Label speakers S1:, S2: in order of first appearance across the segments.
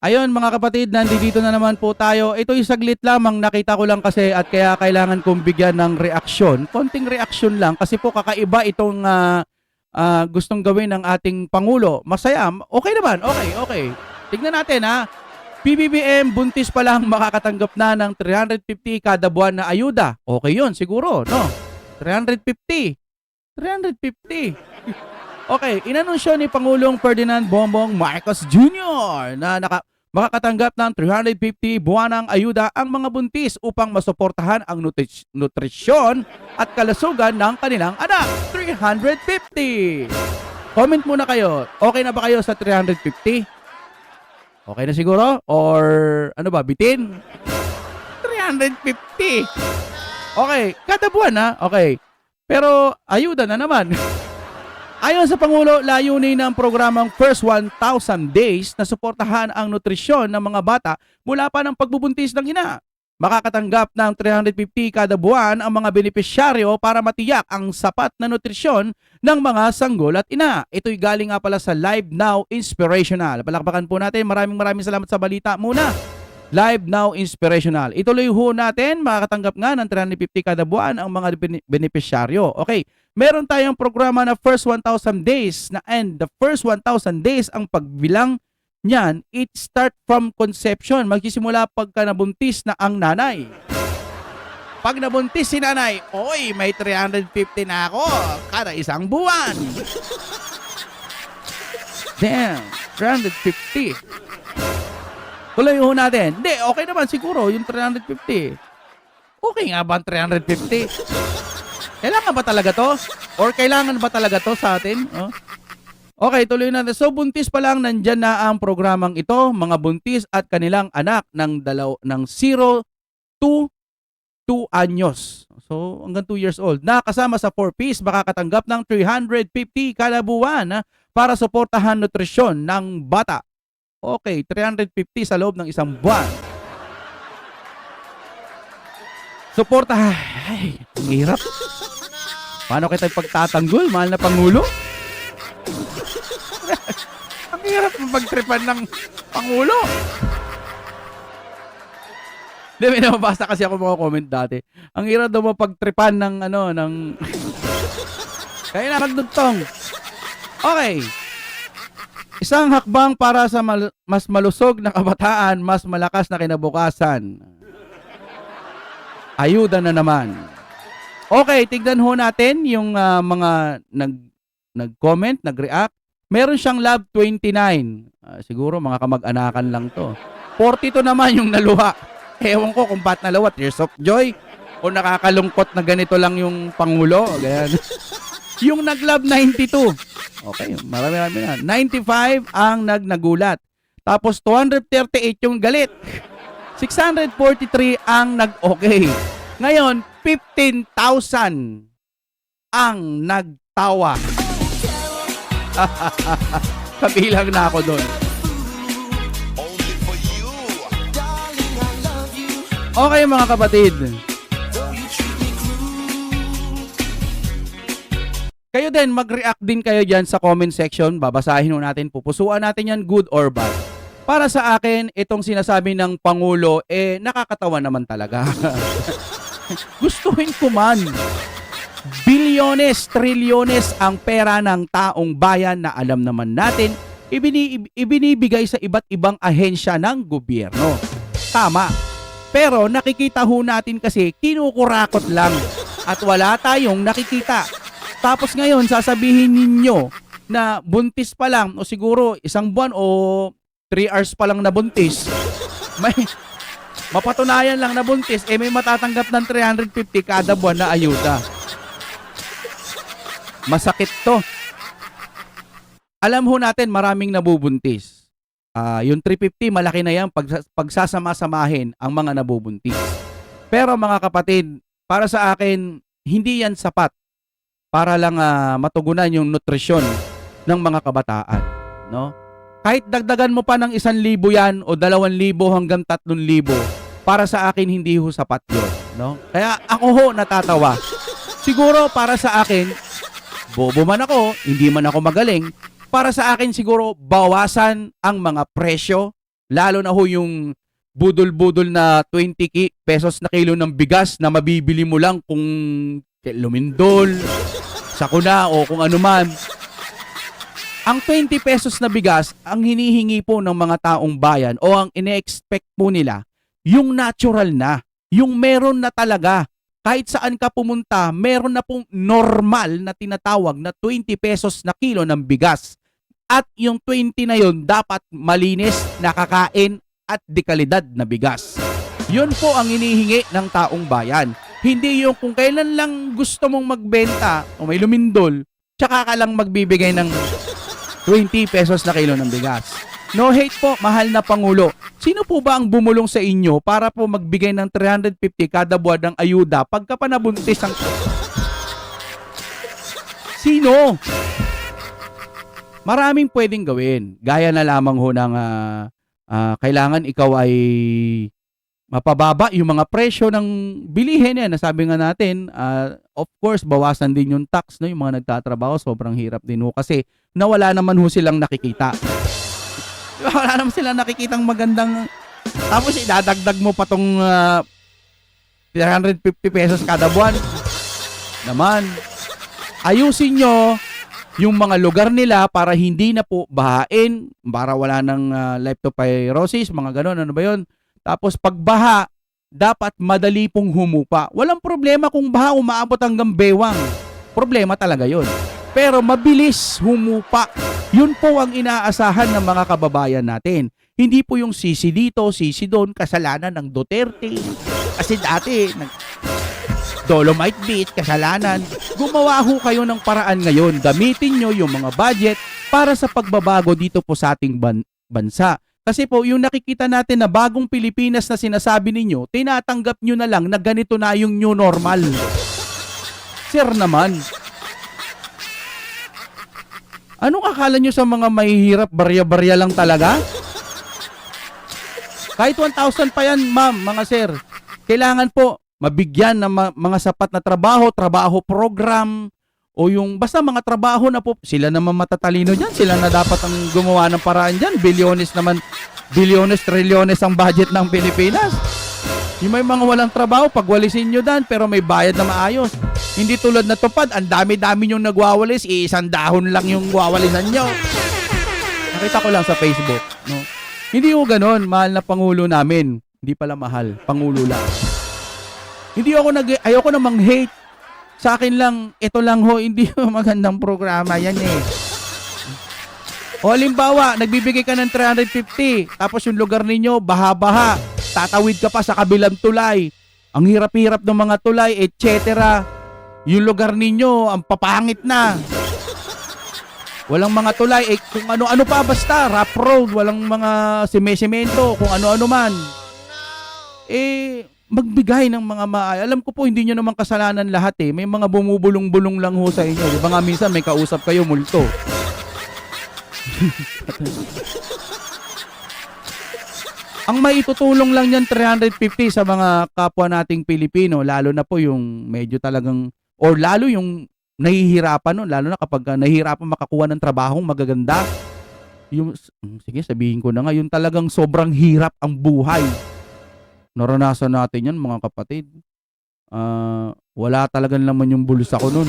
S1: Ayun mga kapatid, nandito na naman po tayo. Ito yung saglit lamang, nakita ko lang kasi at kaya kailangan kong bigyan ng reaksyon. Konting reaksyon lang kasi po kakaiba itong ah, ah, gustong gawin ng ating Pangulo. Masaya, okay naman, okay, okay. Tignan natin ha. PBBM, buntis pa lang makakatanggap na ng 350 kada buwan na ayuda. Okay yun, siguro, no? 350. 350. Okay, inanunsyo ni Pangulong Ferdinand Bongbong Marcos Jr. na naka, makakatanggap ng 350 buwanang ayuda ang mga buntis upang masuportahan ang nutris- nutrisyon at kalusugan ng kanilang anak. 350! Comment muna kayo. Okay na ba kayo sa 350? Okay na siguro? Or ano ba, bitin? 350! Okay, kada buwan na. Okay. Pero ayuda na naman. Ayon sa Pangulo, layunin ng programang First 1,000 Days na suportahan ang nutrisyon ng mga bata mula pa ng pagbubuntis ng ina. Makakatanggap ng 350 kada buwan ang mga benepisyaryo para matiyak ang sapat na nutrisyon ng mga sanggol at ina. Ito'y galing nga pala sa Live Now Inspirational. Palakpakan po natin. Maraming maraming salamat sa balita muna. Live Now Inspirational. Ituloy ho natin, makakatanggap nga ng 350 kada buwan ang mga bene- benepisyaryo. Okay, meron tayong programa na first 1,000 days na and the first 1,000 days ang pagbilang niyan, it start from conception. Magsisimula pagka nabuntis na ang nanay. Pag nabuntis si nanay, oy, may 350 na ako kada isang buwan. Damn, 350. Tuloy ho natin. Hindi, okay naman siguro yung 350. Okay nga ba ang 350? Kailangan ba talaga to? Or kailangan ba talaga to sa atin? Oh? Okay, tuloy natin. So, buntis pa lang nandyan na ang programang ito, mga buntis at kanilang anak ng dalaw ng 0 to 2 anyos. So, hanggang 2 years old. Na kasama sa 4-piece, makakatanggap ng 350 kada buwan ah, para suportahan nutrisyon ng bata. Okay, 350 sa loob ng isang buwan. Suporta. Ay, ang hirap. Paano kita pagtatanggol, mahal na Pangulo? ang hirap ng ng Pangulo. Hindi, may nababasa kasi ako mga comment dati. Ang hirap daw mapagtripan ng ano, ng... Kaya na magdugtong. Okay. Isang hakbang para sa mal- mas malusog na kabataan, mas malakas na kinabukasan. Ayuda na naman. Okay, tignan ho natin yung ah, mga nag nag-comment, nag-react. Meron siyang Love 29. Ah, siguro mga kamag-anakan lang to. 42 naman yung naluha. Ewan ko kung ba't naluha. Tears of joy. O nakakalungkot na ganito lang yung Pangulo. Ganyan. yung nag-love 92. Okay, marami-rami na. 95 ang nagnagulat. Tapos 238 yung galit. 643 ang nag-okay. Ngayon, 15,000 ang nagtawa. Kabilang na ako doon. Okay mga kapatid. Kayo din, mag-react din kayo dyan sa comment section. Babasahin natin, pupusuan natin yan good or bad. Para sa akin, itong sinasabi ng Pangulo, eh, nakakatawa naman talaga. Gustuhin ko man. Bilyones, trilyones ang pera ng taong bayan na alam naman natin, ibini, ibinibigay sa iba't ibang ahensya ng gobyerno. Tama. Pero nakikita ho natin kasi kinukurakot lang at wala tayong nakikita. Tapos ngayon sasabihin ninyo na buntis pa lang o siguro isang buwan o 3 hours pa lang na buntis. May mapatunayan lang na buntis eh may matatanggap ng 350 kada buwan na ayuda. Masakit to. Alam ho natin maraming nabubuntis. Ah, yung 350 malaki na yan pag, pagsasama-samahin ang mga nabubuntis. Pero mga kapatid, para sa akin hindi yan sapat para lang ah, matugunan yung nutrisyon ng mga kabataan, no? Kahit dagdagan mo pa ng 1,000 yan o 2,000 hanggang 3,000, para sa akin hindi ho sapat 'yon, no? Kaya ako ho natatawa. Siguro para sa akin, bobo man ako, hindi man ako magaling, para sa akin siguro bawasan ang mga presyo Lalo na ho yung budol-budol na 20 ki- pesos na kilo ng bigas na mabibili mo lang kung lumindol, sakuna o kung ano man. Ang 20 pesos na bigas, ang hinihingi po ng mga taong bayan o ang ine-expect po nila, yung natural na, yung meron na talaga. Kahit saan ka pumunta, meron na pong normal na tinatawag na 20 pesos na kilo ng bigas. At yung 20 na yun, dapat malinis, nakakain at dekalidad na bigas. Yun po ang inihingi ng taong bayan. Hindi yung kung kailan lang gusto mong magbenta o may lumindol, tsaka ka lang magbibigay ng 20 pesos na kilo ng bigas. No hate po, mahal na Pangulo. Sino po ba ang bumulong sa inyo para po magbigay ng 350 kada buwan ng ayuda pagka pa nabuntis ang... Sino? Maraming pwedeng gawin. Gaya na lamang ho ng ah, ah, kailangan ikaw ay mapababa yung mga presyo ng bilihin yan. Nasabi nga natin, ah, of course, bawasan din yung tax, no? yung mga nagtatrabaho, sobrang hirap din ho kasi nawala naman ho silang nakikita. Wala naman silang nakikitang magandang tapos idadagdag mo pa tong ah, 350 pesos kada buwan. Naman, ayusin nyo yung mga lugar nila para hindi na po bahain, para wala ng uh, leptopyrosis, mga ganon, ano ba yun? Tapos pagbaha, dapat madali pong humupa. Walang problema kung baha umaabot hanggang bewang. Problema talaga yun. Pero mabilis humupa. Yun po ang inaasahan ng mga kababayan natin. Hindi po yung sisi dito, sisi doon, kasalanan ng Duterte. Kasi dati, nag, Dolomite Beach, kasalanan. Gumawa ho kayo ng paraan ngayon. Gamitin nyo yung mga budget para sa pagbabago dito po sa ating ban- bansa. Kasi po, yung nakikita natin na bagong Pilipinas na sinasabi ninyo, tinatanggap nyo na lang na ganito na yung new normal. Sir naman, anong akala nyo sa mga mahihirap, barya-barya lang talaga? Kahit 1,000 pa yan, ma'am, mga sir. Kailangan po mabigyan ng mga sapat na trabaho, trabaho program, o yung basta mga trabaho na po, sila naman matatalino dyan, sila na dapat ang gumawa ng paraan dyan. Bilyones naman, bilyones, trilyones ang budget ng Pilipinas. Yung may mga walang trabaho, pagwalisin nyo dan, pero may bayad na maayos. Hindi tulad na tupad, ang dami-dami yung nagwawalis, isang dahon lang yung wawalisan nyo. Nakita ko lang sa Facebook, no? Hindi ko ganon, mahal na pangulo namin. Hindi pala mahal, pangulo lang. Hindi ako nag ayoko namang hate. Sa akin lang, ito lang ho, hindi magandang programa yan eh. O halimbawa, nagbibigay ka ng 350, tapos yung lugar ninyo, baha-baha, tatawid ka pa sa kabilang tulay. Ang hirap-hirap ng mga tulay, etc. Yung lugar ninyo, ang papangit na. Walang mga tulay, eh, kung ano-ano pa basta, rough road, walang mga sime-semento, kung ano-ano man. Eh, magbigay ng mga maay. Alam ko po, hindi nyo naman kasalanan lahat eh. May mga bumubulong-bulong lang ho sa inyo. Di ba nga minsan may kausap kayo, multo. Ang maitutulong lang yan 350 sa mga kapwa nating Pilipino, lalo na po yung medyo talagang, or lalo yung nahihirapan no, lalo na kapag nahihirapan makakuha ng trabahong magaganda. Yung, mm, sige sabihin ko na nga, yung talagang sobrang hirap ang buhay. Naranasan natin yan mga kapatid. Ah, wala talagang naman yung bulsa ko nun.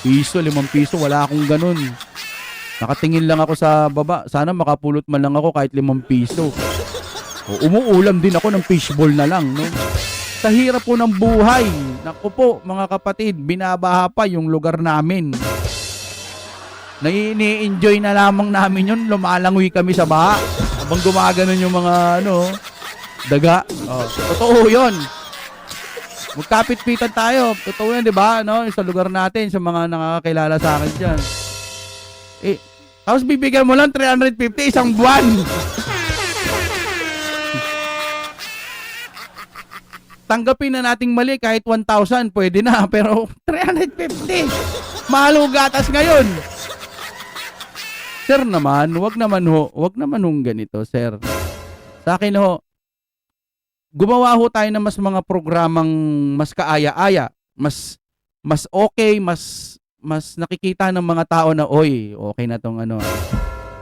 S1: Piso, limang piso, wala akong ganun. Nakatingin lang ako sa baba. Sana makapulot man lang ako kahit limang piso. O, umuulam din ako ng fishball na lang, no? Sa hirap po ng buhay. Naku po, mga kapatid, binabaha pa yung lugar namin. Nai-enjoy na lamang namin yun. Lumalangoy kami sa baha. Habang gumaganon yung mga, ano, daga. Oh, totoo yun. Magkapit-pitan tayo. Totoo yan, di ba? No? Sa lugar natin, sa mga nakakakilala sa akin dyan. Eh, tapos bibigyan mo lang 350 isang buwan. Tanggapin na nating mali kahit 1,000 pwede na pero 350. Mahal gatas ngayon. Sir naman, wag naman ho, wag naman hong ganito, sir. Sa akin ho, gumawa ho tayo ng mas mga programang mas kaaya-aya, mas mas okay, mas mas nakikita ng mga tao na oy, okay na tong ano.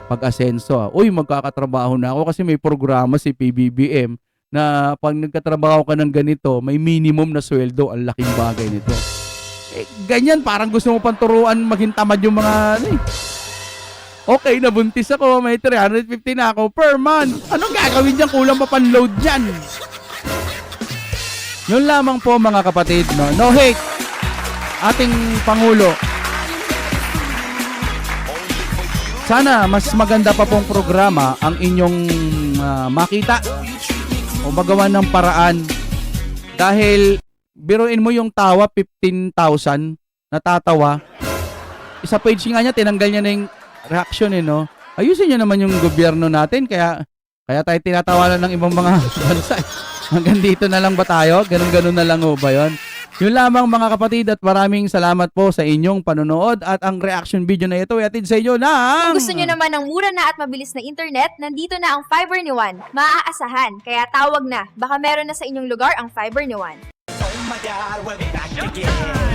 S1: pag-asenso. ah. Uy, magkakatrabaho na ako kasi may programa si PBBM na pag nagkatrabaho ka ng ganito, may minimum na sweldo. Ang laking bagay nito. Eh, ganyan, parang gusto mo pang turuan maging tamad yung mga ano eh. Okay, nabuntis ako, may 350 na ako per month. Anong gagawin dyan? Kulang pa pan-load dyan. Yun lamang po mga kapatid, no? No hate. Ating Pangulo. Sana mas maganda pa pong programa ang inyong ah, makita o magawa ng paraan dahil biruin mo yung tawa 15,000 natatawa isa page nga niya tinanggal niya na yung reaction eh no ayusin niyo naman yung gobyerno natin kaya kaya tayo tinatawanan ng ibang mga bansa. Hanggang dito na lang ba tayo ganun ganun na lang ho ba yon yun lamang mga kapatid at maraming salamat po sa inyong panonood at ang reaction video na ito ay atid sa inyo ng
S2: Kung gusto nyo naman ng mura na at mabilis na internet, nandito na ang Fiber ni Juan. Maaasahan, kaya tawag na. Baka meron na sa inyong lugar ang Fiber ni Juan.
S3: Oh my god, we're back again.